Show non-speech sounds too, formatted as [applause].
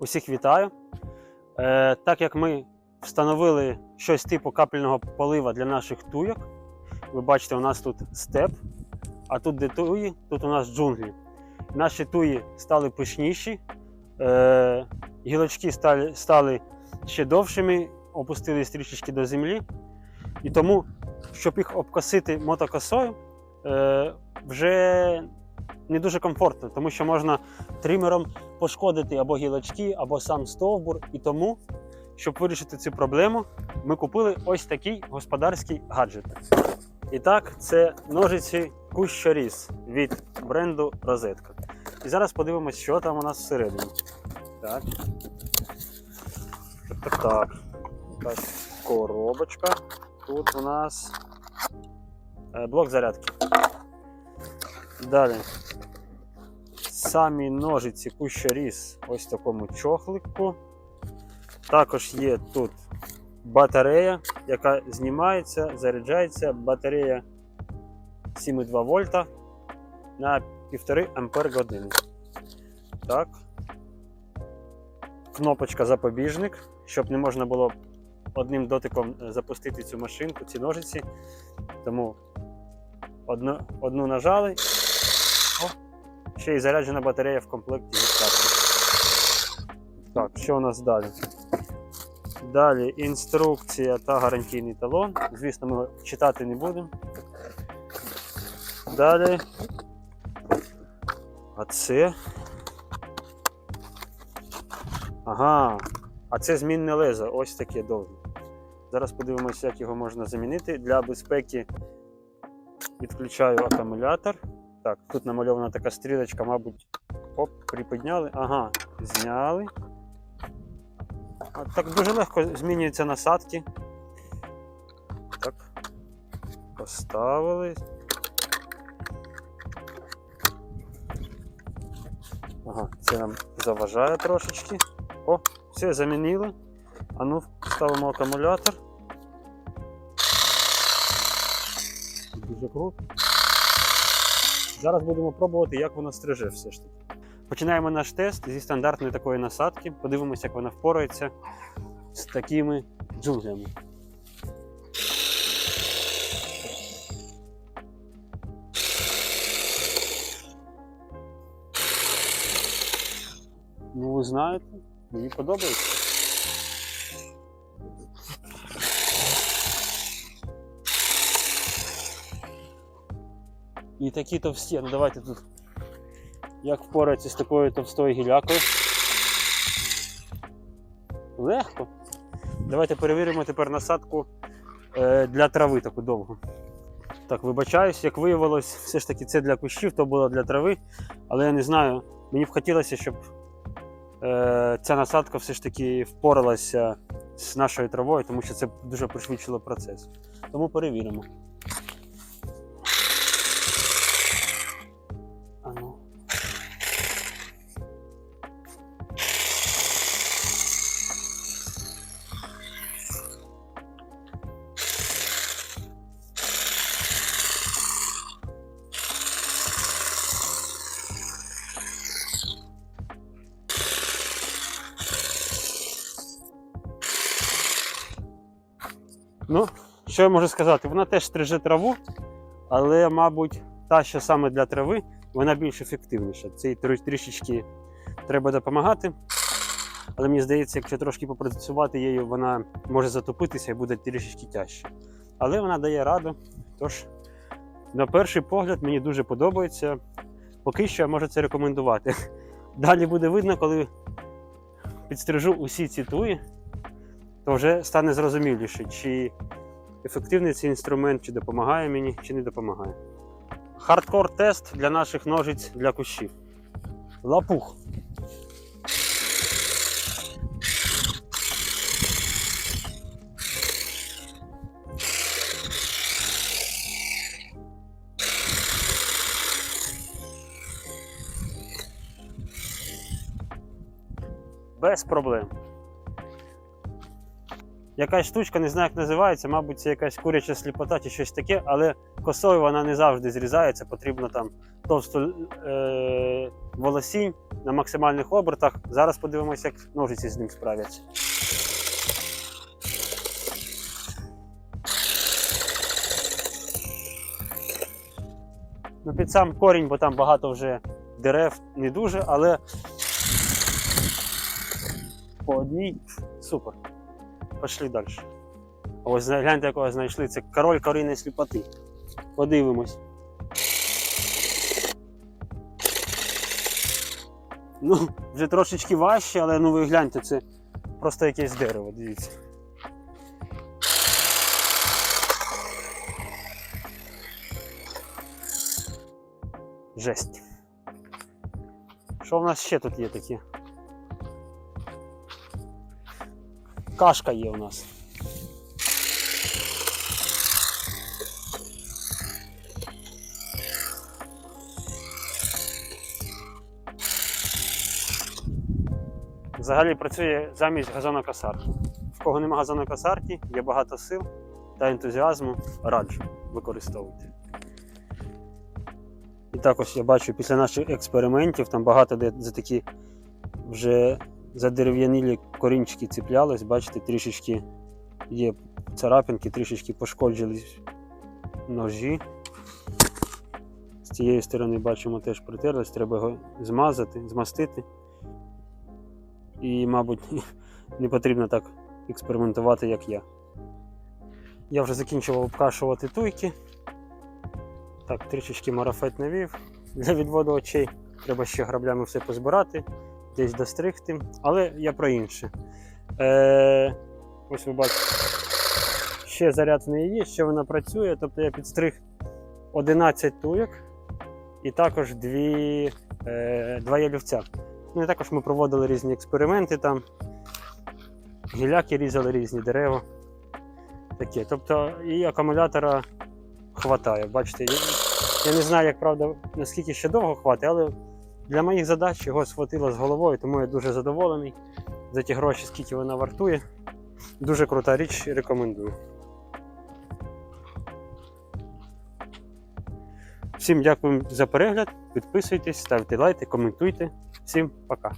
Усіх вітаю. Е, так як ми встановили щось типу капельного полива для наших туйок, ви бачите, у нас тут степ, а тут де туї, тут у нас джунглі. Наші туї стали пишніші, е, гілочки стали, стали ще довшими, опустились трішечки до землі. І тому, щоб їх обкосити мотокосою, е, вже не дуже комфортно, тому що можна тримером пошкодити або гілочки, або сам стовбур. І тому, щоб вирішити цю проблему, ми купили ось такий господарський гаджет. І так, це ножиці кущоріз від бренду Розетка. І зараз подивимось, що там у нас всередині. Так. Так. Якась коробочка. Тут у нас е, блок зарядки. Далі самі ножиці кущоріз ось в такому чохлику. Також є тут батарея, яка знімається, заряджається. Батарея 7,2 вольта на 1,5 ампер години. Так. Кнопочка запобіжник, щоб не можна було одним дотиком е, запустити цю машинку, ці ножиці. Тому одну, одну нажали. Ще й заряджена батарея в комплекті карти. Так, що у нас далі? Далі інструкція та гарантійний талон. Звісно, ми читати не будемо. Далі. А це. Ага. А це змінне лезо. Ось таке довге. Зараз подивимося, як його можна замінити. Для безпеки відключаю акумулятор. Так, тут намальована така стрілочка, мабуть, оп, припідняли. Ага, зняли. Так дуже легко змінюються насадки. Так. Поставили. Ага, це нам заважає трошечки. О, все, замінили. А ну, ставимо акумулятор. Дуже круто. Зараз будемо пробувати, як воно стриже все ж таки. Починаємо наш тест зі стандартної такої насадки. Подивимося, як вона впорається з такими джунглями. Ну, ви знаєте, мені подобається. І такі товсті. Ну давайте тут як впоратися з такою товстою гілякою. Легко. Давайте перевіримо тепер насадку е, для трави таку довгу. Так, вибачаюсь, як виявилось, все ж таки це для кущів, то було для трави. Але я не знаю, мені б хотілося, щоб е, ця насадка все ж таки впоралася з нашою травою, тому що це дуже пришвидшило процес. Тому перевіримо. Ну, що я можу сказати? Вона теж стриже траву, але, мабуть, та, що саме для трави, вона більш ефективніша. Цій трішечки треба допомагати. Але мені здається, якщо трошки попрацювати її, вона може затопитися і буде трішечки тяжче. Але вона дає раду. Тож, на перший погляд, мені дуже подобається. Поки що я можу це рекомендувати. [laughs] Далі буде видно, коли підстрижу усі ці туї, то вже стане зрозуміліше, чи ефективний цей інструмент, чи допомагає мені, чи не допомагає. Хардкор тест для наших ножиць для кущів. Лапух. Без проблем. Якась штучка, не знаю, як називається, мабуть, це якась куряча сліпота чи щось таке, але косою вона не завжди зрізається, потрібно там товсту е, волосінь на максимальних обертах. Зараз подивимося, як ножиці з ним справляться. Ну, під сам корінь, бо там багато вже дерев, не дуже, але по одній супер. Пішли далі. Ось гляньте, якого знайшли. Це король корінної сліпоти. Подивимось. Ну, вже трошечки важче, але ну ви гляньте, це просто якесь дерево, дивіться. Жесть. Що в нас ще тут є таке? Кашка є у нас. Взагалі працює замість газонокосарки. В кого нема газонокосарки, є багато сил та ентузіазму, раджу використовувати. І також я бачу після наших експериментів там багато де за такі вже задерев'янілі корінчики цеплялись, бачите, трішечки є царапинки, трішечки пошкоджились ножі. З цієї сторони бачимо теж притерлись, треба його змазати, змастити. І, мабуть, [laughs] не потрібно так експериментувати, як я. Я вже закінчував обкашувати туйки. Так, трішечки марафет навів для відводу очей. Треба ще граблями все позбирати, десь достригти. Але я про інше. Е, ось ви бачите, ще заряд в неї є, ще вона працює. Тобто я підстриг 11 туєк і також дві, е, два ялівця. Ну і також ми проводили різні експерименти там. Гіляки різали різні дерева. Таке. Тобто і акумулятора хватає. Бачите, я, я не знаю, як правда, наскільки ще довго хватить, але для моїх задач його схватило з головою, тому я дуже задоволений за ті гроші, скільки вона вартує. Дуже крута річ, рекомендую. Всім дякую за перегляд. Підписуйтесь, ставте лайки, коментуйте. Всім пока.